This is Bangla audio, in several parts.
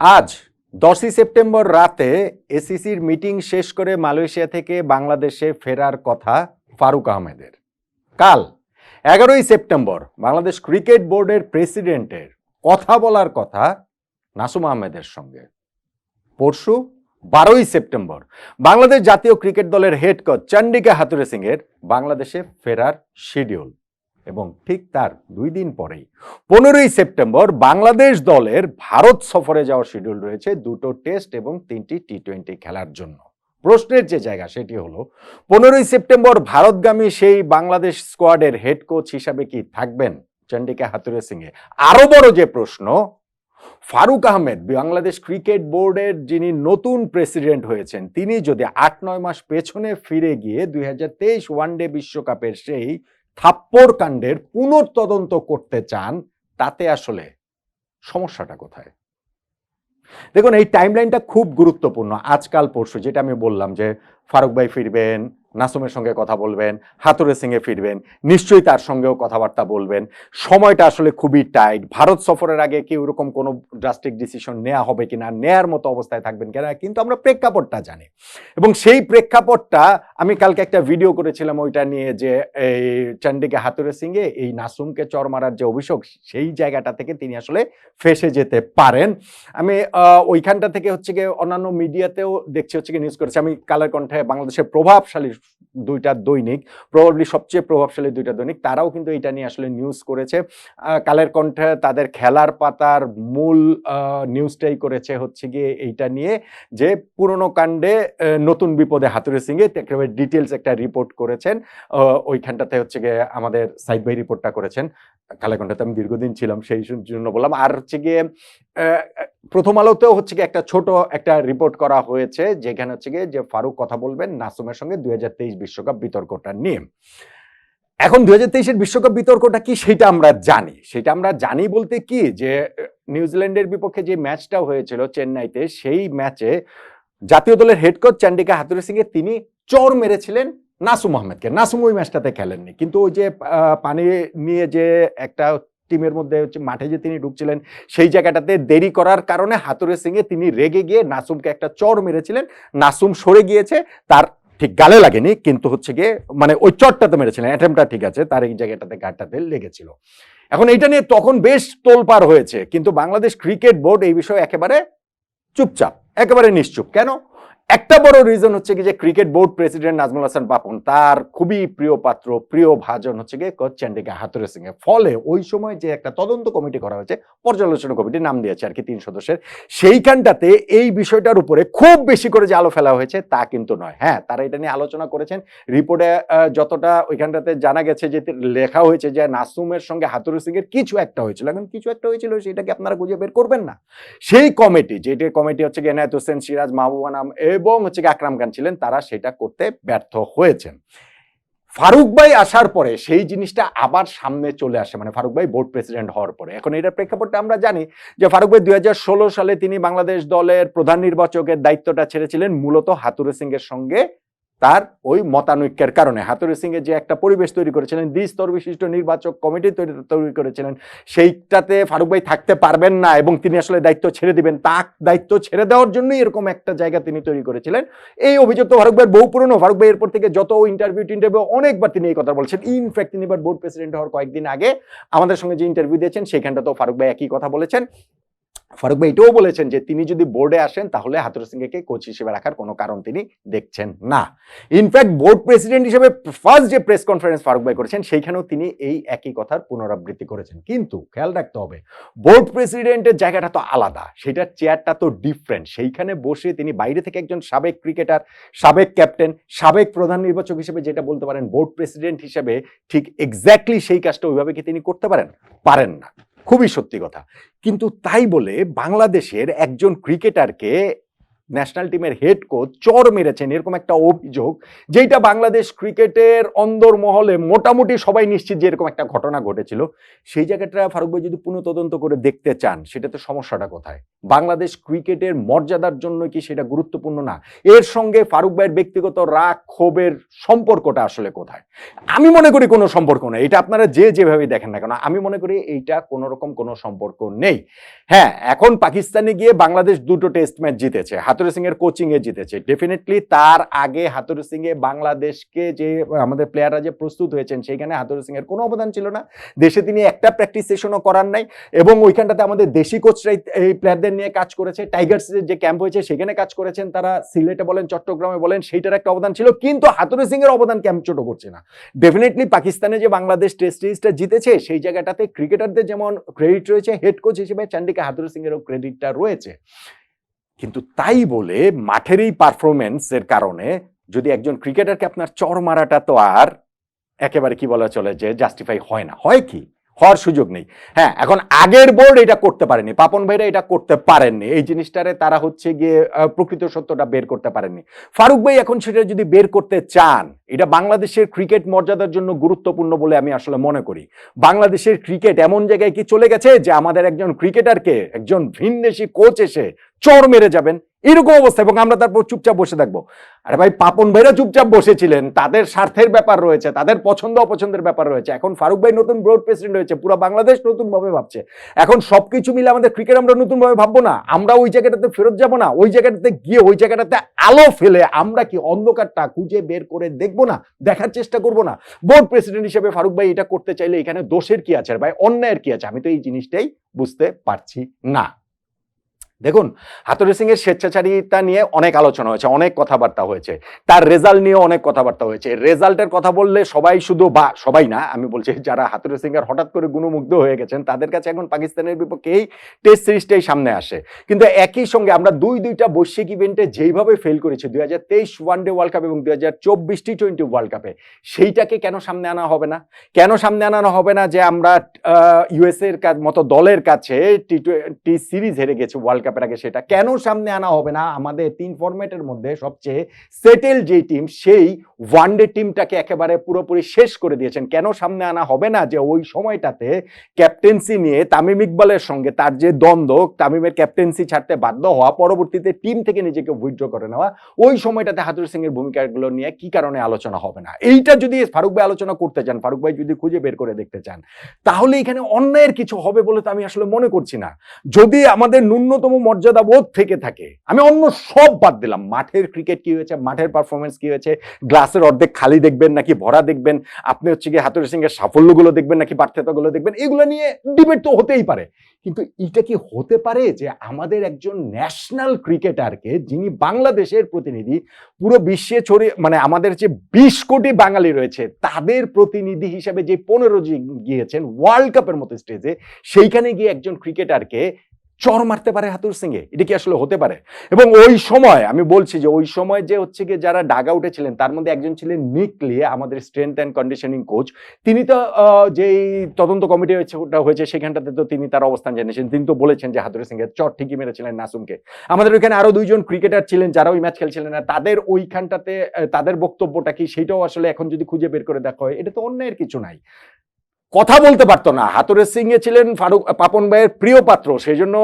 আজ দশই সেপ্টেম্বর রাতে এসিসির মিটিং শেষ করে মালয়েশিয়া থেকে বাংলাদেশে ফেরার কথা ফারুক আহমেদের। কাল এগারোই সেপ্টেম্বর বাংলাদেশ ক্রিকেট বোর্ডের প্রেসিডেন্টের কথা বলার কথা নাসুম আহমেদের সঙ্গে। পরশু বারোই সেপ্টেম্বর বাংলাদেশ জাতীয় ক্রিকেট দলের head coach Chandika Hathurusingha এর বাংলাদেশে ফেরার শিডিউল এবং ঠিক তার দুই দিন পরেই। পনেরোই সেপ্টেম্বর বাংলাদেশ দলের ভারত সফরে যাওয়ার শিডিউল রয়েছে দুটো টেস্ট এবং তিনটি টি টোয়েন্টি খেলার জন্য। প্রশ্নের যে জায়গা সেটি হলো, পনেরোই সেপ্টেম্বর ভারতগামী সেই বাংলাদেশ স্কোয়াডের হেড কোচ হিসাবে কি থাকবেন? চন্ডিকা হাতুরে সিংয়ে। আরও বড় যে প্রশ্ন, ফারুক আহমেদ, বাংলাদেশ ক্রিকেট বোর্ডের যিনি নতুন প্রেসিডেন্ট হয়েছেন, তিনি যদি আট নয় মাস পেছনে ফিরে গিয়ে দুই হাজার তেইশ ওয়ানডে বিশ্বকাপের সেই থাপ্পড় কাণ্ডের পুনর্তদন্ত করতে চান, তাতে আসলে সমস্যাটা কোথায়? দেখুন, এই টাইমলাইনটা খুব গুরুত্বপূর্ণ। আজকাল, পরশু, যেটা আমি বললাম যে ফারুক ভাই ফিরবেন নাসুমের সঙ্গে কথা বলবেন, হাতুরে সিংয়ে ফিরবেন, নিশ্চয়ই তার সঙ্গেও কথাবার্তা বলবেন। সময়টা আসলে খুবই টাইট। ভারত সফরের আগে কি ওরকম কোনো ড্রাস্টিক ডিসিশন নেওয়া হবে কিনা, নেয়ার মতো অবস্থায় থাকবেন কিনা, কিন্তু আমরা প্রেক্ষাপটটা জানি। এবং সেই প্রেক্ষাপটটা আমি কালকে একটা ভিডিও করেছিলাম ওইটা নিয়ে যে এই চন্ডিকা হাতুরে সিংয়ে এই নাসুমকে চর মারার যে অভিযোগ সেই জায়গাটা থেকে তিনি আসলে ফেসে যেতে পারেন। আমি ওইখানটা থেকে হচ্ছে গিয়ে অন্যান্য মিডিয়াতেও দেখছি হচ্ছে গিয়ে নিউজ করেছি। আমি কালের কণ্ঠে বাংলাদেশের প্রভাবশালী দুইটা দৈনিক প্রবাবলি সবচেয়ে প্রভাবশালী দুইটা দৈনিক, তারাও কিন্তু এটা নিয়ে আসলে নিউজ করেছে। কালের কণ্ঠে তাদের খেলার পাতার মূল নিউজটাই করেছে হচ্ছে গিয়ে এইটা নিয়ে যে পুরনো কাণ্ডে নতুন বিপদে হাতুরে সিংয়ে একেবারে ডিটেলস একটা রিপোর্ট করেছেন। ওইখানটাতে হচ্ছে গিয়ে আমাদের সাইদ ভাই রিপোর্টটা করেছেন। কালেকণ্ঠতে আমি দীর্ঘদিন ছিলাম, সেই জন্য বললাম। আর হচ্ছে গিয়ে প্রথম আলোতেও হচ্ছে গিয়ে একটা ছোট একটা রিপোর্ট করা হয়েছে, যেখানে হচ্ছে গিয়ে যে ফারুক কথা বলবেন নাসুমের সঙ্গে দুই বিশ্বকাপ বিতর্কটা নিয়ে। এখন দুই হাজার তেইশের বিশ্বকাপ বিতর্কটা কি সেটা আমরা জানি। সেটা আমরা জানি বলতে কি যে, নিউজিল্যান্ডের বিপক্ষে যে ম্যাচটা হয়েছিল চেন্নাইতে, সেই ম্যাচে জাতীয় দলের হেড কোচ চান্ডিকা হাতুরে সিংয়ে তিনি চর মেরেছিলেন নাসুম আহমেদকে। নাসুম ওই ম্যাচটাতে খেলেননি। কিন্তু ওই যে পানি নিয়ে যে একটা টিমের মধ্যে হচ্ছে মাঠে যে তিনি ঢুকছিলেন, সেই জায়গাটাতে দেরি করার কারণে হাতুরে সিংয়ে তিনি রেগে গিয়ে নাসুমকে একটা চর মেরেছিলেন। নাসুম সরে গিয়েছে, তার ঠিক গালে লাগেনি, কিন্তু হচ্ছে গিয়ে মানে ওই চটটাতে মেরেছিলেন, অ্যাটেম্পটা ঠিক আছে, তার এই জায়গাটাতে গাড়টাতে লেগেছিল। এখন এইটা নিয়ে তখন বেশ তোলপার হয়েছে, কিন্তু বাংলাদেশ ক্রিকেট বোর্ড এই বিষয়ে একেবারে চুপচাপ, একেবারে নিশ্চুপ। কেন? একটা বড় রিজন হচ্ছে কি যে cricket board president Nazmul Hassan Papon তার খুবই প্রিয় পাত্র, প্রিয় ভাজন হচ্ছে গিয়ে কোচ হাতুরে সিং ফলে ওই সময় যে একটা তদন্ত কমিটি করা হয়েছে, পর্যালোচনা কমিটি নাম দিয়েছে আর কি তিন সদস্যের, সেইখানটাতে এই বিষয়টার উপরে খুব বেশি করে যে আলো ফেলা হয়েছে তা কিন্তু নয়। হ্যাঁ তারা এটা নিয়ে আলোচনা করেছেন। রিপোর্টে যতটা ওইখানটাতে জানা গেছে যে লেখা হয়েছে যে নাসুমের সঙ্গে হাতুরে সিং এর কিছু একটা হয়েছিল। এখন কিছু একটা হয়েছিল সেটাকে আপনারা খুঁজে বের করবেন না? সেই কমিটি, যেটি কমিটি হচ্ছে গিয়ে এনায়েত হোসেন সিরাজ, মাহবুবা নাম এবং হচ্ছে আকরাম খান ছিলেন, তারা সেটা করতে ব্যর্থ হয়েছেন। ফারুক ভাই আসার পরে সেই জিনিসটা আবার সামনে চলে আসে মানে ফারুক ভাই বোর্ড প্রেসিডেন্ট হওয়ার পরে। এখন এটার প্রেক্ষাপটটা আমরা জানি যে ফারুক ভাই দুই হাজার ষোলো সালে তিনি বাংলাদেশ দলের প্রধান নির্বাচকের দায়িত্বটা ছেড়েছিলেন, মূলত হাতুরে সিং এর সঙ্গে তার ওই মতানৈক্যের কারণে হাতুরে সিং এর যে একটা পরিবেশ তৈরি করেছিলেন, দ্বিস্তর বিশিষ্ট নির্বাচক কমিটি তৈরি তৈরি করেছিলেন, সেইটাতে ফারুক ভাই থাকতে পারবেন না এবং তিনি আসলে দায়িত্ব ছেড়ে দিবেন। তা দায়িত্ব ছেড়ে দেওয়ার জন্যই এরকম একটা জায়গা তিনি তৈরি করেছিলেন। এই অভিযোগ তো ফারুক ভাইয়ের বহু পুরনো। ফারুক ভাই এরপর থেকে যত ইন্টারভিউ টিন্টারভিউ অনেকবার তিনি এই কথা বলছেন। ইনফ্যাক্ট তিনি এবার বোর্ড প্রেসিডেন্ট হওয়ার কয়েকদিন আগে আমাদের সঙ্গে যে ইন্টারভিউ দিয়েছেন সেখানটা তো ফারুক ভাই একই কথা বলেছেন। ফারুক ভাই এটাও বলেছেন যে তিনি যদি বোর্ডে আসেন, তাহলে হাতুর সিংকে কোচ হিসেবে রাখার কোনো কারণ তিনি দেখছেন না। ইনফ্যাক্ট বোর্ড প্রেসিডেন্ট হিসেবে ফার্স্ট যে প্রেস কনফারেন্স ফারুক ভাই করেছেন, সেইখানেও তিনি এই একই কথার পুনরাবৃত্তি করেছেন। কিন্তু খেয়াল রাখতে হবে বোর্ড প্রেসিডেন্টের জায়গাটা তো আলাদা, সেটার চেয়ারটা তো ডিফারেন্ট সেইখানে বসে তিনি বাইরে থেকে একজন সাবেক ক্রিকেটার সাবেক ক্যাপ্টেন সাবেক প্রধান নির্বাচক হিসেবে যেটা বলতে পারেন বোর্ড প্রেসিডেন্ট হিসেবে ঠিক এক্স্যাক্টলি সেই কাজটা ওইভাবে কি তিনি করতে পারেন? পারেন না। খুবই সত্যি কথা। কিন্তু তাই বলে বাংলাদেশের একজন ক্রিকেটারকে ন্যাশনাল টিমের হেড কোচ চর মেরেছেন, এরকম একটা অভিযোগ যেটা বাংলাদেশ ক্রিকেটের অন্দর মহলে মোটামুটি সবাই নিশ্চিত যে এরকম একটা ঘটনা ঘটেছিল। সেই জায়গাটা ফারুক ভাই যদি পুনঃতদন্ত করে দেখতে চান সেটাতে সমস্যাটা কোথায়? বাংলাদেশ ক্রিকেটের মর্যাদার জন্য কি সেটা গুরুত্বপূর্ণ না? এর সঙ্গে ফারুক ভাইয়ের ব্যক্তিগত রাগ, ক্ষোভের সম্পর্কটা আসলে কোথায়? আমি মনে করি কোনো সম্পর্ক নেই। এটা আপনারা যে যেভাবে দেখেন না কেন, আমি মনে করি এইটা কোনো রকম কোনো সম্পর্ক নেই। হ্যাঁ এখন পাকিস্তানে গিয়ে বাংলাদেশ দুটো টেস্ট ম্যাচ জিতেছে হাতুরে সিং এর কোচিং এ জিতেছে। ডেফিনেটলি তার আগে হাতুরে সিং এ বাংলাদেশকে যে, আমাদের প্লেয়াররা যে প্রস্তুত হয়েছেন, সেইখানে হাতুরে সিং এর কোনো অবদান ছিল না। দেশে তিনি একটা প্র্যাকটিস সেশনও করার নাই এবং ওইখানটাতে আমাদের দেশি কোচরাই এই প্লেয়ারদের নিয়ে কাজ করেছে। টাইগার্সের যে ক্যাম্প হয়েছে, সেখানে কাজ করেছেন তারা। সিলেটে বলেন, চট্টগ্রামে বলেন, সেইটার একটা অবদান ছিল। কিন্তু হাতুরে সিং এর অবদান ক্যাম্প ছোট করছে না। ডেফিনেটলি পাকিস্তানে যে বাংলাদেশ টেস্ট সিরিজটা জিতেছে, সেই জায়গাটাতে ক্রিকেটারদের যেমন ক্রেডিট রয়েছে হেড কোচ হিসেবে চান্ডিকা হাতুরে সিং এরও ক্রেডিটটা রয়েছে। কিন্তু তাই বলে মাঠের এই পারফরমেন্সের কারণে যদি একজন ক্রিকেটারকে আপনার চর মারাটা তো আর একেবারে কি বলা চলে যে জাস্টিফাই হয় না। হয় কি? হওয়ার সুযোগ নেই। হ্যাঁ এখন আগের বোর্ড এটা করতে পারেনি, পাপন ভাইরা এটা করতে পারেননি। এই জিনিসটারে তারা হচ্ছে গিয়ে প্রকৃত সত্যটা বের করতে পারেননি। ফারুক ভাই এখন সেটা যদি বের করতে চান, এটা বাংলাদেশের ক্রিকেট মর্যাদার জন্য গুরুত্বপূর্ণ বলে আমি আসলে মনে করি। বাংলাদেশের ক্রিকেট এমন জায়গায় কি চলে গেছে যে আমাদের একজন ক্রিকেটারকে একজন ভিনদেশি কোচ এসে চর মেরে যাবেন। এরকম অবস্থা এবং আমরা তারপর চুপচাপ বসে থাকব। আরে ভাই, পাপন ভাইরা চুপচাপ বসেছিলেন। তাদের স্বার্থের ব্যাপার রয়েছে, তাদের পছন্দ অপছন্দের ব্যাপার রয়েছে। এখন ফারুক ভাই নতুন বোর্ড প্রেসিডেন্ট হয়েছে, পুরো বাংলাদেশ নতুন ভাবে ভাবছে। এখন সবকিছু মিলে আমাদের ক্রিকেট আমরা নতুন ভাবে ভাববো না। আমরা ওই জায়গাটাতে ফেরত যাব না, ওই জায়গাটাতে গিয়ে ওই জায়গাটাতে আলো ফেলে আমরা কি অন্ধকারটা খুঁজে বের করে দেখব না, দেখার চেষ্টা করব না? বোর্ড প্রেসিডেন্ট হিসেবে ফারুক ভাই এটা করতে চাইলে এখানে দোষের কি আছে? ভাই, অন্যায়ের কি আছে? আমি তো এই জিনিসটাই বুঝতে পারছি না। দেখুন হাতুরে সিং এর স্বেচ্ছাচারিতা নিয়ে অনেক আলোচনা হয়েছে, অনেক কথাবার্তা হয়েছে। তার রেজাল্ট নিয়ে অনেক কথাবার্তা হয়েছে। রেজাল্টের কথা বললে সবাই শুধু বা, সবাই না, আমি বলছি যারা হাতুরে সিং এর হঠাৎ করে গুণমুগ্ধ হয়ে গেছেন, তাদের কাছে এখন পাকিস্তানের বিপক্ষে এই টেস্ট সিরিজটাই সামনে আসে। কিন্তু একই সঙ্গে আমরা দুই, দুইটা বৈশ্বিক ইভেন্টে যেইভাবে ফেল করেছি, দুই হাজার তেইশ ওয়ান ডে ওয়ার্ল্ড কাপ এবং দুই হাজার চব্বিশ টি টোয়েন্টি ওয়ার্ল্ড কাপে সেইটাকে কেন সামনে আনা হবে না? কেন সামনে আনানো হবে না যে আমরা ইউএসএ এর মতো দলের কাছে টি টোয়েন্টি সিরিজ হেরে গেছে ওয়ার্ল্ড কাপের আগে সেটা কেন সামনে আনা হবে না? আমাদের তিন ফরম্যাটের মধ্যে সবচেয়ে সেটেল যে টিম সেই ওয়ান ডে টিমটাকে একেবারে পুরোপুরি শেষ করে দিয়েছেন। কেন সামনে আনা হবে না? যে ওই সময়টাতে ক্যাপ্টেন্সি নিয়ে তামিম ইকবালের সঙ্গে তার যে দ্বন্দ্ব, তামিমের ক্যাপ্টেন্সি ছাড়তে বাধ্য হওয়া, পরবর্তীতে টিম থেকে নিজেকে উইথড্র করে নেওয়া, ওই সময়টাতে হাতুর সিং এর ভূমিকাগুলো নিয়ে কি কারণে আলোচনা হবে না? এইটা যদি ফারুক ভাই আলোচনা করতে চান, ফারুক ভাই যদি খুঁজে বের করে দেখতে চান, তাহলে এখানে অন্যায়ের কিছু হবে বলে তো আমি আসলে মনে করছি না। যদি আমাদের ন্যূনতম মর্যাদা বোধ থেকে থাকে। আমি অন্য সব বাদ দিলাম। মাঠের ক্রিকেট কি হয়েছে? মাঠের পারফরমেন্স কি হয়েছে? গ্লাসের অর্ধেক খালি দেখবেন নাকি ভরা দেখবেন? আপনি হচ্ছে গিয়ে হাতুর সিং এর সাফল্যগুলো দেখবেন নাকি ব্যর্থতাগুলো দেখবেন? এগুলো নিয়ে ডিবেট তো হতেই পারে। কিন্তু এটা কি হতে পারে যে আমাদের একজন ন্যাশনাল ক্রিকেটারকে যিনি বাংলাদেশের প্রতিনিধি, পুরো বিশ্বে ছড়িয়ে মানে আমাদের যে বিশ কোটি বাঙালি রয়েছে, তাদের প্রতিনিধি হিসেবে যে পনেরো জি গিয়েছেন ওয়ার্ল্ড কাপের মতো স্টেজে সেইখানে গিয়ে একজন ক্রিকেটারকে চর মারতে পারে হাতুর সিংয়ে এটা কি আসলে হতে পারে? এবং ওই সময়, আমি বলছি যে ওই সময় যে হচ্ছে গিয়ে যারা ডাগা উঠেছিলেন, তার মধ্যে একজন ছিলেন নিকলি আমাদের স্ট্রেংথ অ্যান্ড কন্ডিশনিং কোচ তিনি তো যেই তদন্ত কমিটি হয়েছে সেখানটাতে তো তিনি তার অবস্থান জানিয়েছেন। তিনি তো বলেছেন যে হাতুর সিংয়ের চর ঠিকই মেরেছিলেন নাসুমকে। আমাদের ওইখানে আরও দুইজন ক্রিকেটার ছিলেন, যারা ওই ম্যাচ খেলছিলেন না। তাদের ওইখানটাতে তাদের বক্তব্যটা কি সেটাও আসলে এখন যদি খুঁজে বের করে দেখা হয়, এটা তো অন্যায়ের কিছু নাই। কথা বলতে পারতো না। হাতুরে সিং এ ছিলেন ফারুক, পাপন ভাইয়ের প্রিয় পাত্র সেই জন্য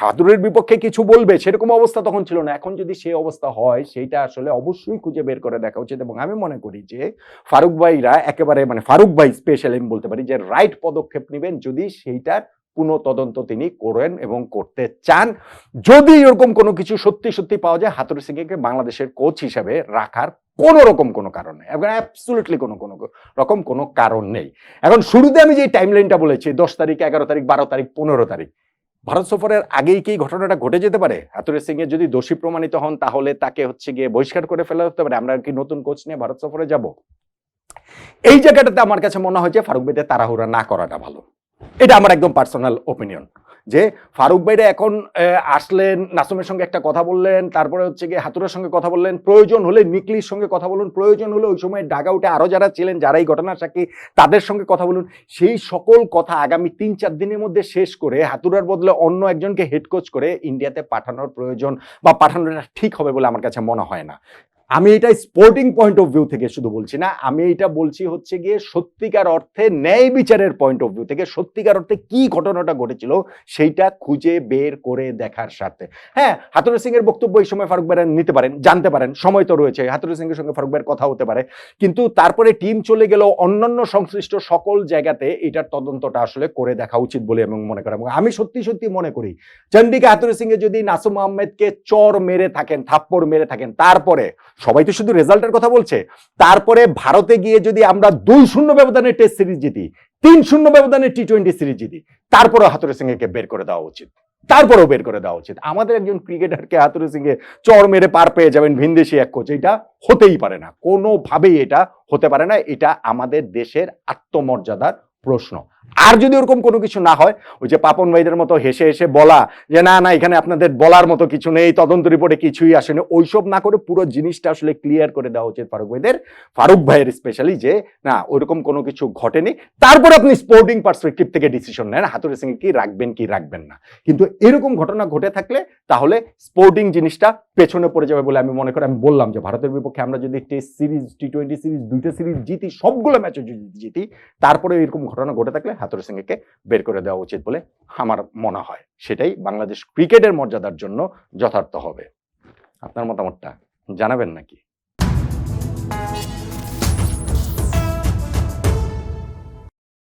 হাতুরের বিপক্ষে কিছু বলবে, সেরকম অবস্থা তখন ছিল না। এখন যদি সেই অবস্থা হয় সেইটা আসলে অবশ্যই খুঁজে বের করে দেখা উচিত। এবং আমি মনে করি যে ফারুক ভাইরা একেবারে মানে ফারুক ভাই স্পেশাল আমি বলতে পারি, যে রাইট পদক্ষেপ নেবেন যদি সেইটার পুনঃ তদন্ত তিনি করেন এবং করতে চান। যদি এরকম কোনো কিছু সত্যি সত্যি পাওয়া যায় হাতুর সিংকে বাংলাদেশের কোচ হিসাবে রাখার কোনো রকম কোনো কারণ নেই। এখন অ্যাবসুলুটলি কোনো কোনো রকম কোনো কারণ নেই। এখন শুরুতে আমি যে টাইম লাইনটা বলেছি, দশ তারিখ, এগারো তারিখ, বারো তারিখ, পনেরো তারিখ, ভারত সফরের আগেই কি ঘটনাটা ঘটে যেতে পারে? হাতুরে সিং এর যদি দোষী প্রমাণিত হন, তাহলে তাকে হচ্ছে গিয়ে বহিষ্কার করে ফেলা হতে পারে। আমরা কি নতুন কোচ নিয়ে ভারত সফরে যাব? এই জায়গাটাতে আমার কাছে মনে হয় যে ফারুক বেদে তাড়াহুড়া না করাটা ভালো। এটা আমার একদম পার্সোনাল ওপিনিয়ন যে ফারুক ভাইরা এখন আসলেন, নাসুমের সঙ্গে একটা কথা বললেন, তারপরে হচ্ছে গিয়ে হাতুরের সঙ্গে কথা বললেন, প্রয়োজন হলে নিকলির সঙ্গে কথা বলুন, প্রয়োজন হলে ওই সময় ডাগ আউটে আরও যারা ছিলেন যারা এই ঘটনার সাক্ষী, তাদের সঙ্গে কথা বলুন। সেই সকল কথা আগামী তিন চার দিনের মধ্যে শেষ করে হাতুরার বদলে অন্য একজনকে হেড কোচ করে ইন্ডিয়াতে পাঠানোর প্রয়োজন বা পাঠানোটা ঠিক হবে বলে আমার কাছে মনে হয় না। আমি এটা স্পোর্টিং পয়েন্ট অফ ভিউ থেকে শুধু বলছি না, আমি এটা বলছি হচ্ছে গিয়ে সত্যিকার অর্থে ন্যায় বিচারের পয়েন্ট অফ ভিউ থেকে সত্যিকার অর্থে কি ঘটনাটা ঘটেছিল সেইটা খুঁজে বের করে দেখার সাথে হ্যাঁ হাতুর সিং এর বক্তব্য এই সময় ফারুক ভাইরা নিতে পারেন, জানতে পারেন, সময় তো রয়েছে হাতুর সিং এর সঙ্গে ফারুক ভাইয়ের কথা হতে পারে, কিন্তু তারপরে টিম চলে গেল অন্যান্য সংশ্লিষ্ট সকল জায়গাতে, এটার তদন্তটা আসলে করে দেখা উচিত বলে আমি মনে করি। এবং আমি সত্যি সত্যি মনে করি, চন্ডিকা হাতুর সিং এ যদি নাসুম আহমেদকে চর মেরে থাকেন, থাপ্পড় মেরে থাকেন, তারপরে সবাই তো শুধু রেজাল্টের কথা বলছে। তারপরে ভারতে গিয়ে যদি আমরা দুই শূন্য ব্যবধানে টেস্ট সিরিজ জিতি, তিন শূন্য ব্যবধানে টি টোয়েন্টি সিরিজ জিতি, তারপরেও হাতুরে সিংকে বের করে দেওয়া উচিত। তারপরেও বের করে দেওয়া উচিত। আমাদের একজন ক্রিকেটারকে হাতুরে সিংহে চর মেরে পার পেয়ে যাবেন ভিনদেশি এক কোচ এটা হতেই পারে না। কোনোভাবেই এটা হতে পারে না, এটা আমাদের দেশের আত্মমর্যাদার প্রশ্ন। আর যদি ওরকম কোনো কিছু না হয়, ওই যে পাপন ভাইদের মতো হেসে হেসে বলা, যে না না, এখানে আপনাদের বলার মতো কিছু নেই, তদন্ত রিপোর্টে কিছুই আসেনি, ওইসব না করে পুরো জিনিসটা আসলে ক্লিয়ার করে দেওয়া উচিত ফারুক ভাইদের। ফারুক ভাইয়ের স্পেশালি যে, না ওইরকম কোনো কিছু ঘটেনি। তারপর আপনি স্পোর্টিং পার্সপেক্টিভ থেকে ডিসিশন নেন হাতুরে সিং কি রাখবেন কি রাখবেন না। কিন্তু এরকম ঘটনা ঘটে থাকলে, তাহলে স্পোর্টিং জিনিসটা পেছনে পড়ে যাবে বলে আমি মনে করি, আমি বললাম যে ভারতের বিপক্ষে আমরা যদি test series T twenty series দুইটা সিরিজ জিতি, সবগুলো ম্যাচে যদি জিতি তারপরে এরকম ঘটনা ঘটে থাকলে হাতুরে সিংকে বের করে দেওয়া উচিত বলে আমার মনে হয়। সেটাই বাংলাদেশ ক্রিকেটের মর্যাদার জন্য যথার্থ হবে। আপনার মতামতটা জানাবেন নাকি?